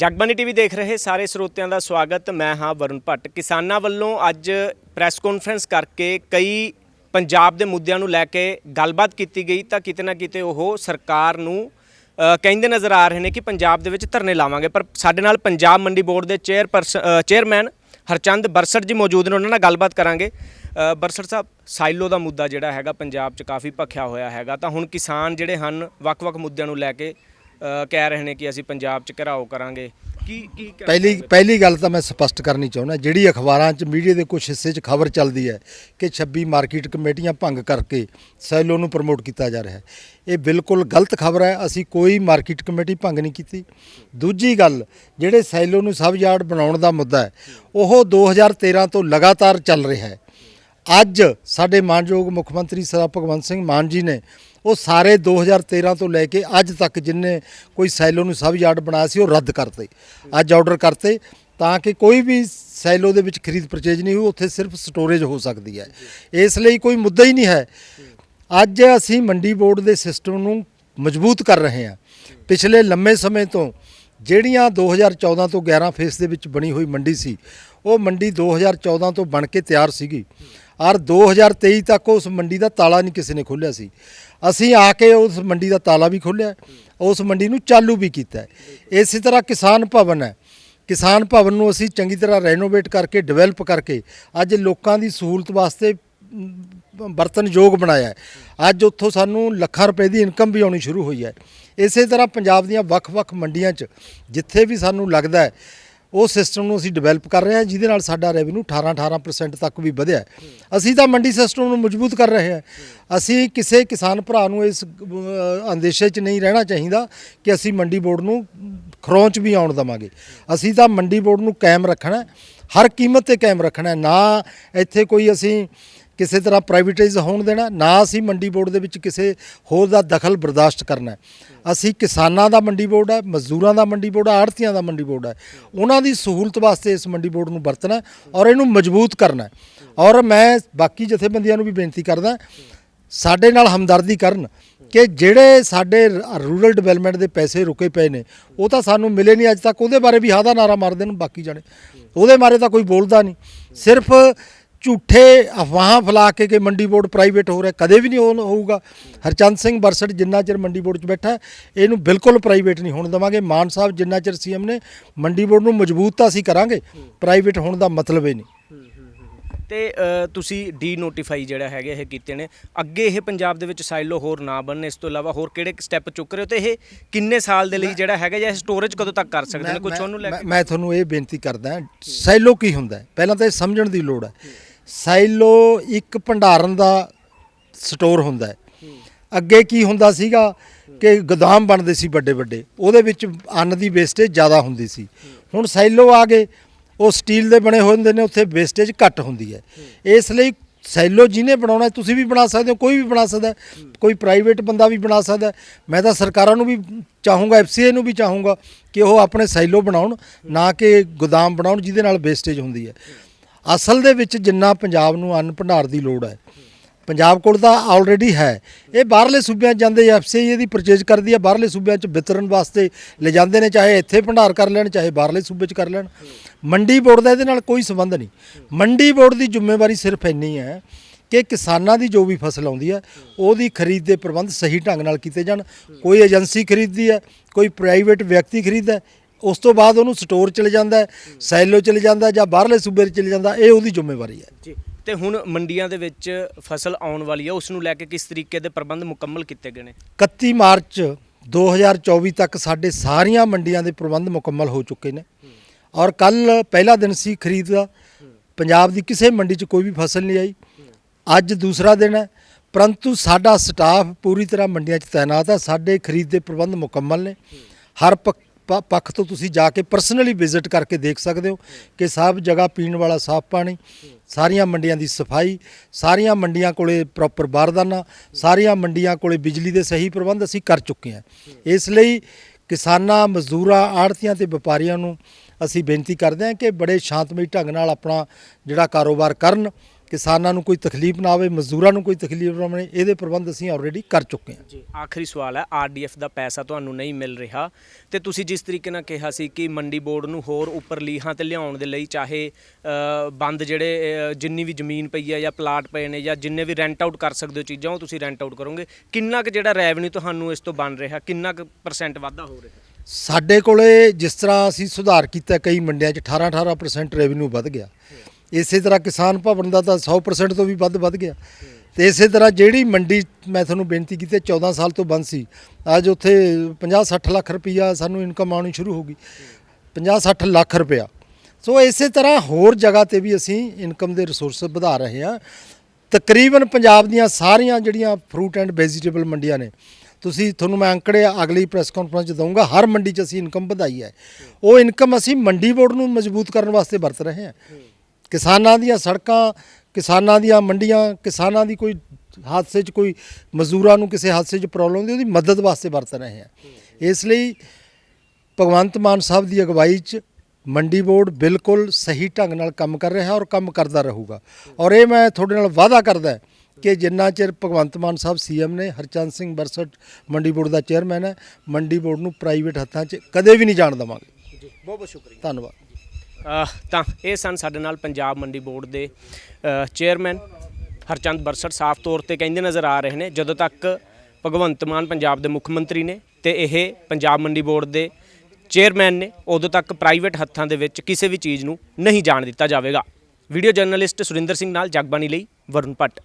Jagbani TV ਦੇਖ ਰਹੇ ਸਾਰੇ ਸਰੋਤਿਆਂ ਦਾ ਸਵਾਗਤ। ਮੈਂ ਹਾਂ ਵਰੁਣ ਭੱਟ। ਕਿਸਾਨਾਂ ਵੱਲੋਂ ਅੱਜ ਪ੍ਰੈਸ ਕਾਨਫਰੰਸ ਕਰਕੇ ਕਈ ਪੰਜਾਬ ਦੇ ਮੁੱਦਿਆਂ ਨੂੰ ਲੈ ਕੇ ਗੱਲਬਾਤ ਕੀਤੀ ਗਈ ਤਾਂ ਕਿਤੇ ਨਾ ਕਿਤੇ ਉਹ ਸਰਕਾਰ ਨੂੰ ਕਹਿੰਦੇ ਨਜ਼ਰ ਆ ਰਹੇ ਨੇ ਕਿ ਪੰਜਾਬ ਦੇ ਵਿੱਚ ਧਰਨੇ ਲਾਵਾਂਗੇ। ਪਰ ਸਾਡੇ ਨਾਲ ਪੰਜਾਬ ਮੰਡੀ ਬੋਰਡ ਦੇ ਚੇਅਰਪਰਸਨ ਚੇਅਰਮੈਨ ਹਰਚੰਦ ਬਰਸੜ ਜੀ ਮੌਜੂਦ ਨੇ। ਉਹਨਾਂ ਨਾਲ ਗੱਲਬਾਤ ਕਰਾਂਗੇ। ਬਰਸੜ ਸਾਹਿਬ ਸਾਈਲੋ ਦਾ ਮੁੱਦਾ ਜਿਹੜਾ ਹੈਗਾ, ਪੰਜਾਬ 'ਚ ਕਾਫੀ ਭਖਿਆ ਹੋਇਆ ਹੈਗਾ। ਤਾਂ ਹੁਣ ਕਿਸਾਨ ਜਿਹੜੇ ਹਨ, ਵੱਖ-ਵੱਖ ਮੁੱਦਿਆਂ ਨੂੰ ਲੈ ਕੇ ਕਹਿ ਰਹੇ ਨੇ ਕਿ ਅਸੀਂ ਪੰਜਾਬ 'ਚ ਘਰਾਓ ਕਰਾਂਗੇ। ਕੀ ਕੀ ਪਹਿਲੀ? ਪਹਿਲੀ ਗੱਲ ਤਾਂ ਮੈਂ ਸਪਸ਼ਟ ਕਰਨੀ ਚਾਹੁੰਦਾ ਜਿਹੜੀ ਅਖਬਾਰਾਂ 'ਚ ਮੀਡੀਆ ਦੇ ਕੁਝ ਹਿੱਸੇ 'ਚ ਖਬਰ ਚੱਲਦੀ ਹੈ ਕਿ 26 ਮਾਰਕੀਟ ਕਮੇਟੀਆਂ ਭੰਗ ਕਰਕੇ ਸੈਲੋ ਨੂੰ ਪ੍ਰਮੋਟ ਕੀਤਾ ਜਾ ਰਿਹਾ ਹੈ। ਇਹ ਬਿਲਕੁਲ ਗਲਤ ਖਬਰ ਹੈ ਅਸੀਂ ਕੋਈ ਮਾਰਕੀਟ ਕਮੇਟੀ ਭੰਗ ਨਹੀਂ ਕੀਤੀ। ਦੂਜੀ ਗੱਲ ਜਿਹੜੇ ਸੈਲੋ ਨੂੰ ਸਬ ਯਾਰਡ ਬਣਾਉਣ ਦਾ ਮੁੱਦਾ ਹੈ ਉਹ 2013 ਤੋਂ ਲਗਾਤਾਰ ਚੱਲ ਰਿਹਾ ਹੈ। ਅੱਜ ਸਾਡੇ ਮਾਨਯੋਗ ਮੁੱਖ ਮੰਤਰੀ ਸਰਦਾਰ ਭਗਵੰਤ ਸਿੰਘ ਮਾਨ ਜੀ ਨੇ ਉਹ ਸਾਰੇ 2013 ਤੋਂ ਲੈ ਕੇ ਅੱਜ ਤੱਕ ਜਿੰਨੇ ਕੋਈ ਸੈਲੋ ਨੂੰ ਸਬ ਯਾਰਡ ਬਣਾਇਆ ਸੀ, ਉਹ ਰੱਦ ਕਰਤੇ। ਅੱਜ ਆਰਡਰ ਕਰਤੇ ਤਾਂ ਕਿ ਕੋਈ ਵੀ ਸੈਲੋ ਦੇ ਵਿੱਚ ਖਰੀਦ ਪਰਚੇਜ ਨਹੀਂ ਹੋਈ, ਉੱਥੇ ਸਿਰਫ ਸਟੋਰੇਜ ਹੋ ਸਕਦੀ ਹੈ। ਇਸ ਲਈ ਕੋਈ ਮੁੱਦਾ ਹੀ ਨਹੀਂ ਹੈ। ਅੱਜ ਅਸੀਂ ਮੰਡੀ ਬੋਰਡ ਦੇ ਸਿਸਟਮ ਨੂੰ ਮਜ਼ਬੂਤ ਕਰ ਰਹੇ ਹਾਂ। ਪਿਛਲੇ ਲੰਮੇ ਸਮੇਂ ਤੋਂ ਜਿਹੜੀਆਂ 2014 ਤੋਂ 11 ਫੇਸ ਦੇ ਵਿੱਚ ਬਣੀ ਹੋਈ ਮੰਡੀ ਸੀ, ਉਹ ਮੰਡੀ 2014 ਤੋਂ ਬਣ ਕੇ ਤਿਆਰ ਸੀਗੀ। ਔਰ 2023 ਤੱਕ ਉਸ ਮੰਡੀ ਦਾ ਤਾਲਾ ਨਹੀਂ ਕਿਸੇ ਨੇ ਖੋਲ੍ਹਿਆ ਸੀ। ਅਸੀਂ ਆ ਕੇ ਉਸ ਮੰਡੀ ਦਾ ਤਾਲਾ ਵੀ ਖੋਲ੍ਹਿਆ। ਉਸ ਮੰਡੀ ਨੂੰ ਚਾਲੂ ਵੀ ਕੀਤਾ ਹੈ। ਇਸੇ ਤਰ੍ਹਾਂ ਕਿਸਾਨ ਭਵਨ ਹੈ। ਕਿਸਾਨ ਭਵਨ ਨੂੰ ਅਸੀਂ ਚੰਗੀ ਤਰ੍ਹਾਂ ਰੈਨੋਵੇਟ ਕਰਕੇ ਡਿਵੈਲਪ ਕਰਕੇ ਅੱਜ ਲੋਕਾਂ ਦੀ ਸਹੂਲਤ ਵਾਸਤੇ ਅਮ, ਵਰਤਨਯੋਗ ਬਣਾਇਆ ਅੱਜ ਉੱਥੋਂ ਸਾਨੂੰ ਲੱਖਾਂ ਰੁਪਏ ਦੀ ਇਨਕਮ ਵੀ ਆਉਣੀ ਸ਼ੁਰੂ ਹੋਈ ਹੈ। ਇਸੇ ਤਰ੍ਹਾਂ ਪੰਜਾਬ ਦੀਆਂ ਵੱਖ-ਵੱਖ ਮੰਡੀਆਂ 'ਚ ਜਿੱਥੇ ਵੀ ਸਾਨੂੰ ਲੱਗਦਾ ਹੈ ਉਹ ਸਿਸਟਮ ਨੂੰ ਅਸੀਂ ਡਿਵੈਲਪ ਕਰ ਰਹੇ ਹਾਂ, ਜਿਹਦੇ ਨਾਲ ਸਾਡਾ ਰੈਵਨਿਊ 18-18% ਤੱਕ ਵੀ ਵਧਿਆ ਅਸੀਂ ਤਾਂ ਮੰਡੀ ਸਿਸਟਮ ਨੂੰ ਮਜ਼ਬੂਤ ਕਰ ਰਹੇ ਹਾਂ। ਅਸੀਂ ਕਿਸੇ ਕਿਸਾਨ ਭਰਾ ਨੂੰ ਇਸ ਅੰਦੇਸ਼ੇ 'ਚ ਨਹੀਂ ਰਹਿਣਾ ਚਾਹੀਦਾ ਕਿ ਅਸੀਂ ਮੰਡੀ ਬੋਰਡ ਨੂੰ ਖਰੋਂਚ ਵੀ ਆਉਣ ਦਵਾਂਗੇ। ਅਸੀਂ ਤਾਂ ਮੰਡੀ ਬੋਰਡ ਨੂੰ ਕਾਇਮ ਰੱਖਣਾ ਹਰ ਕੀਮਤ ਤੇ ਕਾਇਮ ਰੱਖਣਾ ਨਾ ਇੱਥੇ ਕੋਈ ਅਸੀਂ ਕਿਸੇ ਤਰ੍ਹਾਂ ਪ੍ਰਾਈਵੇਟਾਈਜ਼ ਹੋਣ ਦੇਣਾ, ਨਾ ਅਸੀਂ ਮੰਡੀ ਬੋਰਡ ਦੇ ਵਿੱਚ ਕਿਸੇ ਹੋਰ ਦਾ ਦਖਲ ਬਰਦਾਸ਼ਤ ਕਰਨਾ ਅਸੀਂ ਕਿਸਾਨਾਂ ਦਾ ਮੰਡੀ ਬੋਰਡ ਹੈ, ਮਜ਼ਦੂਰਾਂ ਦਾ ਮੰਡੀ ਬੋਰਡ ਹੈ, ਆੜਤੀਆਂ ਦਾ ਮੰਡੀ ਬੋਰਡ ਹੈ। ਉਹਨਾਂ ਦੀ ਸਹੂਲਤ ਵਾਸਤੇ ਇਸ ਮੰਡੀ ਬੋਰਡ ਨੂੰ ਵਰਤਣਾ ਔਰ ਇਹਨੂੰ ਮਜ਼ਬੂਤ ਕਰਨਾ ਔਰ ਮੈਂ ਬਾਕੀ ਜਥੇਬੰਦੀਆਂ ਨੂੰ ਵੀ ਬੇਨਤੀ ਕਰਦਾ ਸਾਡੇ ਨਾਲ ਹਮਦਰਦੀ ਕਰਨ ਕਿ ਜਿਹੜੇ ਸਾਡੇ ਰ- ਰੂਰਲ ਡਿਵੈਲਪਮੈਂਟ ਦੇ ਪੈਸੇ ਰੁਕੇ ਪਏ ਨੇ, ਉਹ ਤਾਂ ਸਾਨੂੰ ਮਿਲੇ ਨਹੀਂ ਅੱਜ ਤੱਕ, ਉਹਦੇ ਬਾਰੇ ਵੀ ਹਾਦਾ ਨਾਰਾ ਮਾਰਦੇ ਨੇ ਬਾਕੀ ਜਾਣੇ। ਉਹਦੇ ਬਾਰੇ ਤਾਂ ਕੋਈ ਬੋਲਦਾ ਨਹੀਂ। ਸਿਰਫ ਝੂਠੇ ਅਫਵਾਹਾਂ ਫੈਲਾ ਕੇ ਕਿ ਮੰਡੀ ਬੋਰਡ ਪ੍ਰਾਈਵੇਟ ਹੋ ਰਿਹਾ ਕਦੇ ਵੀ ਨਹੀਂ ਹੋ- ਹੋਊਗਾ। ਹਰਚੰਦ ਸਿੰਘ ਬਰਸੜ ਜਿੰਨਾ ਚਿਰ ਮੰਡੀ ਬੋਰਡ 'ਚ ਬੈਠਾ ਹੈ, ਇਹਨੂੰ ਬਿਲਕੁਲ ਪ੍ਰਾਈਵੇਟ ਨਹੀਂ ਹੋਣ ਦੇਵਾਂਗੇ। ਮਾਨ ਸਾਹਿਬ ਜਿੰਨਾ ਚਿਰ ਸੀਐਮ ਨੇ ਮੰਡੀ ਬੋਰਡ ਨੂੰ ਮਜ਼ਬੂਤ ਤਾਂ ਅਸੀਂ ਕਰਾਂਗੇ ਪ੍ਰਾਈਵੇਟ ਹੋਣ ਦਾ ਮਤਲਬ ਹੀ ਨਹੀਂ। ਤੇ ਅ, ਤੁਸੀਂ ਡੀ ਨੋਟੀਫਾਈ ਜਿਹੜਾ ਹੈਗੇ ਇਹ ਕੀਤੇ ਨੇ। ਅੱਗੇ ਇਹ ਪੰਜਾਬ ਦੇ ਵਿੱਚ ਸਾਈਲੋ ਹੋਰ ਨਾ ਬਣਨ ਇਸ ਤੋਂ ਇਲਾਵਾ ਹੋਰ ਕਿਹੜੇ ਸਟੈਪ ਚੁੱਕ ਰਹੇ ਹੋ ਤੇ ਇਹ ਕਿੰਨੇ ਸਾਲ ਦੇ ਲਈ ਜਿਹੜਾ ਹੈਗਾ ਜਾਂ ਸਟੋਰੇਜ ਕਦੋਂ ਤੱਕ ਕਰ ਸਕਦੇ ਨੇ? ਕੁਝ ਉਹਨੂੰ ਲੈ ਕੇ ਮੈਂ ਤੁਹਾਨੂੰ ਇਹ ਬੇਨਤੀ ਕਰਦਾ ਸਾਈਲੋ ਕੀ ਹੁੰਦਾ ਹੈ? ਪਹਿਲਾਂ ਤਾਂ ਇਹ ਸਮਝਣ ਦੀ ਲੋੜ ਹੈ। ਸਾਈਲੋ ਇੱਕ ਭੰਡਾਰਨ ਦਾ ਸਟੋਰ ਹੁੰਦਾ ਹੈ। ਅੱਗੇ ਕੀ ਹੁੰਦਾ ਸੀਗਾ ਕਿ ਗੋਦਾਮ ਬਣਦੇ ਸੀ ਵੱਡੇ ਵੱਡੇ ਉਹਦੇ ਵਿੱਚ ਅੰਨ ਦੀ ਵੇਸਟੇਜ ਜ਼ਿਆਦਾ ਹੁੰਦੀ ਸੀ। ਹੁਣ ਸਾਈਲੋ ਆ ਗਏ ਉਹ ਸਟੀਲ ਦੇ ਬਣੇ ਹੋਏ ਹੁੰਦੇ ਨੇ, ਉੱਥੇ ਵੇਸਟੇਜ ਘੱਟ ਹੁੰਦੀ ਹੈ। ਇਸ ਲਈ ਸੈਲੋ ਜਿਹਨੇ ਬਣਾਉਣਾ, ਤੁਸੀਂ ਵੀ ਬਣਾ ਸਕਦੇ ਹੋ, ਕੋਈ ਵੀ ਬਣਾ ਸਕਦਾ ਕੋਈ ਪ੍ਰਾਈਵੇਟ ਬੰਦਾ ਵੀ ਬਣਾ ਸਕਦਾ ਮੈਂ ਤਾਂ ਸਰਕਾਰਾਂ ਨੂੰ ਵੀ ਚਾਹੂੰਗਾ ਐਫਸੀਏ ਨੂੰ ਵੀ ਚਾਹੂੰਗਾ ਕਿ ਉਹ ਆਪਣੇ ਸੈਲੋ ਬਣਾਉਣ, ਨਾ ਕਿ ਗੋਦਾਮ ਬਣਾਉਣ ਜਿਹਦੇ ਨਾਲ ਵੇਸਟੇਜ ਹੁੰਦੀ ਹੈ। ਅਸਲ ਦੇ ਵਿੱਚ ਜਿੰਨਾ ਪੰਜਾਬ ਨੂੰ ਅੰਨ ਭੰਡਾਰ ਦੀ ਲੋੜ ਹੈ ਪੰਜਾਬ ਕੋਲ ਤਾਂ ਆਲਰੇਡੀ ਹੈ। ਇਹ ਬਾਹਰਲੇ ਸੂਬਿਆਂ 'ਚ ਜਾਂਦੇ ਐਫਸੀਆਈ ਇਹਦੀ ਪਰਚੇਜ ਕਰਦੀ ਹੈ ਬਾਹਰਲੇ ਸੂਬਿਆਂ 'ਚ ਵਿਤਰਨ ਵਾਸਤੇ ਲੈ ਜਾਂਦੇ ਨੇ, ਚਾਹੇ ਇੱਥੇ ਭੰਡਾਰ ਕਰ ਲੈਣ, ਚਾਹੇ ਬਾਹਰਲੇ ਸੂਬੇ 'ਚ ਕਰ ਲੈਣ। ਮੰਡੀ ਬੋਰਡ ਦਾ ਇਹਦੇ ਨਾਲ ਕੋਈ ਸੰਬੰਧ ਨਹੀਂ। ਮੰਡੀ ਬੋਰਡ ਦੀ ਜ਼ਿੰਮੇਵਾਰੀ ਸਿਰਫ ਇੰਨੀ ਹੈ ਕਿ ਕਿਸਾਨਾਂ ਦੀ ਜੋ ਵੀ ਫਸਲ ਆਉਂਦੀ ਹੈ ਉਹਦੀ ਖਰੀਦ ਦੇ ਪ੍ਰਬੰਧ ਸਹੀ ਢੰਗ ਨਾਲ ਕੀਤੇ ਜਾਣ। ਕੋਈ ਏਜੰਸੀ ਖਰੀਦਦੀ ਹੈ ਕੋਈ ਪ੍ਰਾਈਵੇਟ ਵਿਅਕਤੀ ਖਰੀਦਦਾ ਉਸ ਤੋਂ ਬਾਅਦ ਉਹਨੂੰ ਸਟੋਰ ਚਲੇ ਜਾਂਦਾ ਸੈਲੋ ਚਲੇ ਜਾਂਦਾ ਜਾਂ ਬਾਹਰਲੇ ਸੂਬੇ 'ਚ ਚਲੇ ਜਾਂਦਾ ਇਹ ਉਹਦੀ ਜ਼ਿੰਮੇਵਾਰੀ ਹੈ। ਜੀ। ਤੇ ਹੁਣ ਮੰਡੀਆਂ ਦੇ ਵਿੱਚ ਫਸਲ ਆਉਣ ਵਾਲੀ ਹੈ ਉਸ ਨੂੰ ਲੈ ਕੇ ਕਿਸ ਤਰੀਕੇ ਦੇ ਪ੍ਰਬੰਧ ਮੁਕੰਮਲ ਕੀਤੇ ਗਏ ਨੇ? 31 ਮਾਰਚ 2024 ਤੱਕ ਸਾਡੇ ਸਾਰੀਆਂ ਮੰਡੀਆਂ ਦੇ ਪ੍ਰਬੰਧ ਮੁਕੰਮਲ ਹੋ ਚੁੱਕੇ ਨੇ। ਔਰ ਕੱਲ ਪਹਿਲਾ ਦਿਨ ਸੀ ਖਰੀਦ ਦਾ। ਪੰਜਾਬ ਦੀ ਕਿਸੇ ਮੰਡੀ 'ਚ ਕੋਈ ਵੀ ਫਸਲ ਨਹੀਂ ਆਈ। ਅੱਜ ਦੂਸਰਾ ਦਿਨ ਹੈ। ਪਰੰਤੂ ਸਾਡਾ ਸਟਾਫ ਪੂਰੀ ਤਰ੍ਹਾਂ ਮੰਡੀਆਂ 'ਚ ਤਾਇਨਾਤ ਹੈ ਸਾਡੇ ਖਰੀਦ ਦੇ ਪ੍ਰਬੰਧ ਮੁਕੰਮਲ ਨੇ। ਹਰ ਪੱਖ- ਪੱਖ ਤੋਂ ਤੁਸੀਂ ਜਾ ਕੇ ਪਰਸਨਲੀ ਵਿਜ਼ਿਟ ਕਰਕੇ ਦੇਖ ਸਕਦੇ ਹੋ ਕਿ ਸਭ ਜਗ੍ਹਾ ਪੀਣ ਵਾਲਾ ਸਾਫ਼ ਪਾਣੀ, ਸਾਰੀਆਂ ਮੰਡੀਆਂ ਦੀ ਸਫ਼ਾਈ, ਸਾਰੀਆਂ ਮੰਡੀਆਂ ਕੋਲੇ ਪ੍ਰੋਪਰ ਬਾਰਦਾਨਾ, ਸਾਰੀਆਂ ਮੰਡੀਆਂ ਕੋਲੇ ਬਿਜਲੀ ਦੇ ਸਹੀ ਪ੍ਰਬੰਧ ਅਸੀਂ ਕਰ ਚੁੱਕੇ ਹਾਂ। ਇਸ ਲਈ ਕਿਸਾਨਾਂ, ਮਜ਼ਦੂਰਾਂ ਆੜਤੀਆਂ ਤੇ ਵਪਾਰੀਆਂ ਨੂੰ ਅਸੀਂ ਬੇਨਤੀ ਕਰਦੇ ਹਾਂ ਕਿ ਬੜੇ ਸ਼ਾਂਤਮਈ ਢੰਗ ਨਾਲ ਆਪਣਾ ਜਿਹੜਾ ਕਾਰੋਬਾਰ ਕਰਨ ਕਿਸਾਨਾਂ ਨੂੰ ਕੋਈ ਤਕਲੀਫ ਨਾ ਆਵੇ ਮਜ਼ਦੂਰਾਂ ਨੂੰ ਕੋਈ ਤਕਲੀਫ ਨਾ ਆਵੇ ਇਹਦੇ ਪ੍ਰਬੰਧ ਅਸੀਂ ਆਲਰੇਡੀ ਕਰ ਚੁੱਕੇ ਹਾਂ। ਜੀ ਆਖਰੀ ਸਵਾਲ ਹੈ ਆਰਡੀਐਫ ਦਾ ਪੈਸਾ ਤੁਹਾਨੂੰ ਨਹੀਂ ਮਿਲ ਰਿਹਾ। ਤੇ ਤੁਸੀਂ ਜਿਸ ਤਰੀਕੇ ਨਾਲ ਕਿਹਾ ਸੀ ਕਿ ਮੰਡੀ ਬੋਰਡ ਨੂੰ ਹੋਰ ਉੱਪਰ ਲੀਹਾਂ ਤੇ ਲਿਆਉਣ ਦੇ ਲਈ ਚਾਹੇ ਬੰਦ ਜਿਹੜੇ ਜਿੰਨੀ ਵੀ ਜ਼ਮੀਨ ਪਈ ਹੈ ਜਾਂ ਪਲਾਟ ਪਏ ਨੇ ਜਾਂ ਜਿੰਨੇ ਵੀ ਰੈਂਟ ਆਊਟ ਕਰ ਸਕਦੇ ਹੋ ਚੀਜ਼ਾਂ ਉਹ ਤੁਸੀਂ ਰੈਂਟ ਆਊਟ ਕਰੋਗੇ। ਕਿੰਨਾ ਕੁ ਜਿਹੜਾ ਰੈਵਨਿਊ ਤੁਹਾਨੂੰ ਇਸ ਤੋਂ ਬਣ ਰਿਹਾ? ਕਿੰਨਾ ਕੁ ਪਰਸੈਂਟ ਵਾਧਾ ਹੋ ਰਿਹਾ? ਸਾਡੇ ਕੋਲੇ ਜਿਸ ਤਰ੍ਹਾਂ ਅਸੀਂ ਸੁਧਾਰ ਕੀਤਾ ਕਈ ਮੰਡੀਆਂ 'ਚ 18-18% ਰੈਵਨਿਊ ਵੱਧ ਗਿਆ। ਇਸੇ ਤਰ੍ਹਾਂ ਕਿਸਾਨ ਭਵਨ ਦਾ ਤਾਂ 100% ਤੋਂ ਵੀ ਵੱਧ ਵੱਧ ਗਿਆ। ਤੇ ਇਸੇ ਤਰ੍ਹਾਂ ਜਿਹੜੀ ਮੰਡੀ ਮੈਂ ਤੁਹਾਨੂੰ ਬੇਨਤੀ ਕੀਤੀ 14 ਸਾਲ ਤੋਂ ਬੰਦ ਸੀ। ਅੱਜ ਉੱਥੇ 50-60 ਲੱਖ ਰੁਪਈਆ ਸਾਨੂੰ ਇਨਕਮ ਆਉਣੀ ਸ਼ੁਰੂ ਹੋ ਗਈ। 50-60 ਲੱਖ ਰੁਪਇਆ ਸੋ ਇਸੇ ਤਰ੍ਹਾਂ ਹੋਰ ਜਗ੍ਹਾ ਤੇ ਵੀ ਅਸੀਂ ਇਨਕਮ ਦੇ ਰਿਸੋਰਸ ਵਧਾ ਰਹੇ ਹਾਂ। ਤਕਰੀਬਨ ਪੰਜਾਬ ਦੀਆਂ ਸਾਰੀਆਂ ਜਿਹੜੀਆਂ ਫਰੂਟ ਐਂਡ ਵੈਜੀਟੇਬਲ ਮੰਡੀਆਂ ਨੇ, ਤੁਸੀਂ ਤੁਹਾਨੂੰ ਮੈਂ ਅੰਕੜੇ ਅਗਲੀ ਪ੍ਰੈਸ ਕਾਨਫਰੰਸ 'ਚ ਦਊਂਗਾ, ਹਰ ਮੰਡੀ 'ਚ ਅਸੀਂ ਇਨਕਮ ਵਧਾਈ ਹੈ। ਉਹ ਇਨਕਮ ਅਸੀਂ ਮੰਡੀ ਬੋਰਡ ਨੂੰ ਮਜ਼ਬੂਤ ਕਰਨ ਵਾਸਤੇ ਵਰਤ ਰਹੇ ਹਾਂ। ਕਿਸਾਨਾਂ ਦੀਆਂ ਸੜਕਾਂ ਕਿਸਾਨਾਂ ਦੀਆਂ ਮੰਡੀਆਂ ਕਿਸਾਨਾਂ ਦੀ ਕੋਈ ਹਾਦਸੇ 'ਚ ਕੋਈ ਮਜ਼ਦੂਰਾਂ ਨੂੰ ਕਿਸੇ ਹਾਦਸੇ 'ਚ ਪ੍ਰੋਬਲਮ ਹੁੰਦੀ ਉਹਦੀ ਮਦਦ ਵਾਸਤੇ ਵਰਤ ਰਹੇ ਹਾਂ। ਇਸ ਲਈ ਭਗਵੰਤ ਮਾਨ ਸਾਹਿਬ ਦੀ ਅਗਵਾਈ 'ਚ ਮੰਡੀ ਬੋਰਡ ਬਿਲਕੁਲ ਸਹੀ ਢੰਗ ਨਾਲ ਕੰਮ ਕਰ ਰਿਹਾ ਔਰ ਕੰਮ ਕਰਦਾ ਰਹੂਗਾ। ਔਰ ਇਹ ਮੈਂ ਤੁਹਾਡੇ ਨਾਲ ਵਾਅਦਾ ਕਰਦਾ ਕਿ ਜਿੰਨਾ ਚਿਰ ਭਗਵੰਤ ਮਾਨ ਸਾਹਿਬ ਸੀਐਮ ਨੇ ਹਰਚੰਦ ਸਿੰਘ ਬਰਸਟ ਮੰਡੀ ਬੋਰਡ ਦਾ ਚੇਅਰਮੈਨ ਹੈ ਮੰਡੀ ਬੋਰਡ ਨੂੰ ਪ੍ਰਾਈਵੇਟ ਹੱਥਾਂ 'ਚ ਕਦੇ ਵੀ ਨਹੀਂ ਜਾਣ ਦੇਵਾਂਗੇ। ਬਹੁਤ ਬਹੁਤ ਸ਼ੁਕਰੀਆ। ਧੰਨਵਾਦ। ਤਾਂ ਇਹ ਸਨ ਸਾਡੇ ਨਾਲ ਪੰਜਾਬ ਮੰਡੀ ਬੋਰਡ ਦੇ ਚੇਅਰਮੈਨ ਹਰਚੰਦ ਬਰਸਟ ਸਾਫ਼ ਤੌਰ ਤੇ ਕਹਿੰਦੇ ਨਜ਼ਰ ਆ ਰਹੇ ਨੇ, ਜਦੋਂ ਤੱਕ ਭਗਵੰਤ ਮਾਨ ਪੰਜਾਬ ਦੇ ਮੁੱਖ ਮੰਤਰੀ ਨੇ ਤੇ ਇਹ ਪੰਜਾਬ ਮੰਡੀ ਬੋਰਡ ਦੇ ਚੇਅਰਮੈਨ ਨੇ, ਉਦੋਂ ਤੱਕ ਪ੍ਰਾਈਵੇਟ ਹੱਥਾਂ ਦੇ ਵਿੱਚ ਕਿਸੇ ਵੀ ਚੀਜ਼ ਨੂੰ ਨਹੀਂ ਜਾਣ ਦਿੱਤਾ ਜਾਵੇਗਾ। ਵੀਡੀਓ ਜਰਨਲਿਸਟ ਸੁਰਿੰਦਰ ਸਿੰਘ ਨਾਲ ਜਗਬਾਣੀ ਲਈ ਵਰੁਣ ਭੱਟ।